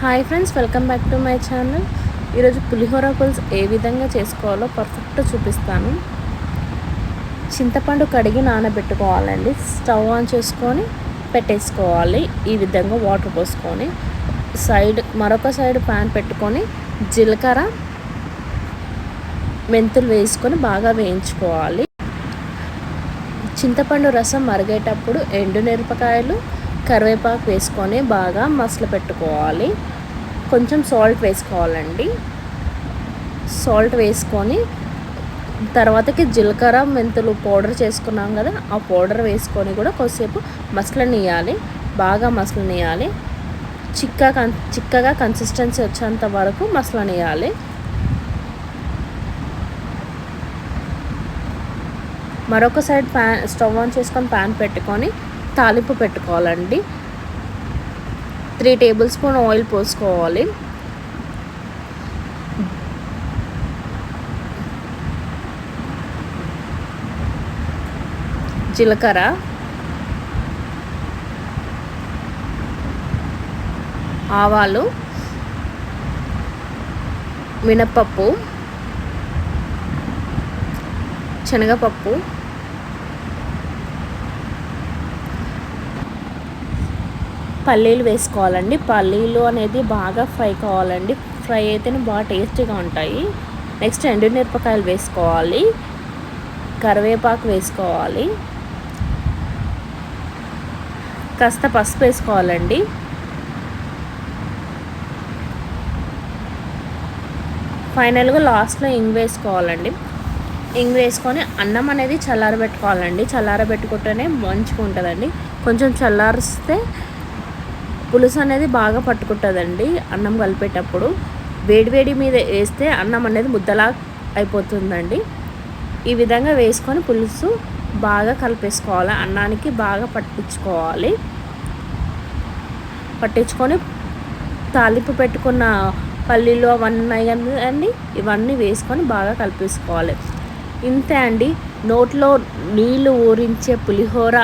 Hi friends welcome back to my channel. ఈరోజు పులిహోర పులుసు ఏ విధంగా చేసుకోవాలో పర్ఫెక్ట్ చూపిస్తాను. చింతపండు కడిగి నానబెట్టుకోవాలండి. స్టవ్ ఆన్ చేసుకొని పెట్టేసుకోవాలి. ఈ విధంగా వాటర్ పోసుకొని సైడ్ మరొక సైడ్ ప్యాన్ పెట్టుకొని జీలకర్ర మెంతులు వేసుకొని బాగా వేయించుకోవాలి. చింతపండు రసం మరిగేటప్పుడు ఎండు మిరపకాయలు కరివేపాకు వేసుకొని బాగా మసలు పెట్టుకోవాలి. కొంచెం సాల్ట్ వేసుకోవాలండి. సాల్ట్ వేసుకొని తర్వాతకి జీలకర్ర మెంతులు పౌడర్ చేసుకున్నాం కదా ఆ పౌడర్ వేసుకొని కూడా కొద్దిసేపు మసలనియాలి బాగా మసలనియాలి చిక్క కన్ చిక్కగా కన్సిస్టెన్సీ వచ్చేంత వరకు మసలనియాలి మరొక సైడ్ ప్యాన్ స్టవ్ ఆన్ చేసుకొని ప్యాన్ పెట్టుకొని తాలింపు పెట్టుకోవాలండి. త్రీ టేబుల్ స్పూన్ ఆయిల్ పోసుకోవాలి. జీలకర్ర. ఆవాలు. మినపప్పు శనగపప్పు. పల్లీలు వేసుకోవాలండి. పల్లీలు అనేది బాగా ఫ్రై కావాలండి. ఫ్రై అయితేనే బాగా టేస్టీగా ఉంటాయి. నెక్స్ట్ ఎండుమిరపకాయలు వేసుకోవాలి. కరివేపాకు వేసుకోవాలి. కాస్త పసుపు వేసుకోవాలండి. ఫైనల్గా లాస్ట్లో ఇంగ్ వేసుకోవాలండి. ఇంగ్ వేసుకొని అన్నం అనేది చల్లారబెట్టుకోవాలండి. చల్లారబెట్టుకుంటేనే మంచిగా ఉంటుందండి కొంచెం చల్లారిస్తే పులుసు అనేది బాగా పట్టుకుంటుందండి. అన్నం కలిపేటప్పుడు వేడివేడి మీద వేస్తే అన్నం అనేది ముద్దలా అయిపోతుందండి. ఈ విధంగా వేసుకొని పులుసు బాగా కలిపేసుకోవాలి. అన్నానికి బాగా పట్టించుకోవాలి. పట్టించుకొని తాలింపు పెట్టుకున్న పల్లీలు అవన్నీ అండి ఇవన్నీ వేసుకొని బాగా కలిపేసుకోవాలి. ఇంతే అండి. నోట్లో నీళ్ళు ఊరించే పులిహోర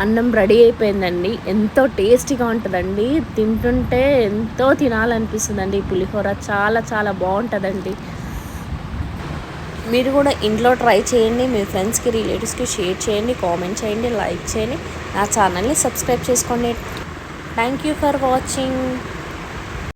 అన్నం రెడీ అయిపోయిందండి. ఎంతో టేస్టీగా ఉంటుందండి. తింటుంటే ఎంతో తినాలనిపిస్తుందండి పులిహోర. చాలా చాలా బాగుంటుందండి. మీరు కూడా ఇంట్లో ట్రై చేయండి. మీ ఫ్రెండ్స్కి రిలేటివ్స్కి షేర్ చేయండి. కామెంట్ చేయండి. లైక్ చేయండి. నా ఛానల్ని సబ్స్క్రైబ్ చేసుకోండి. Thank you for watching.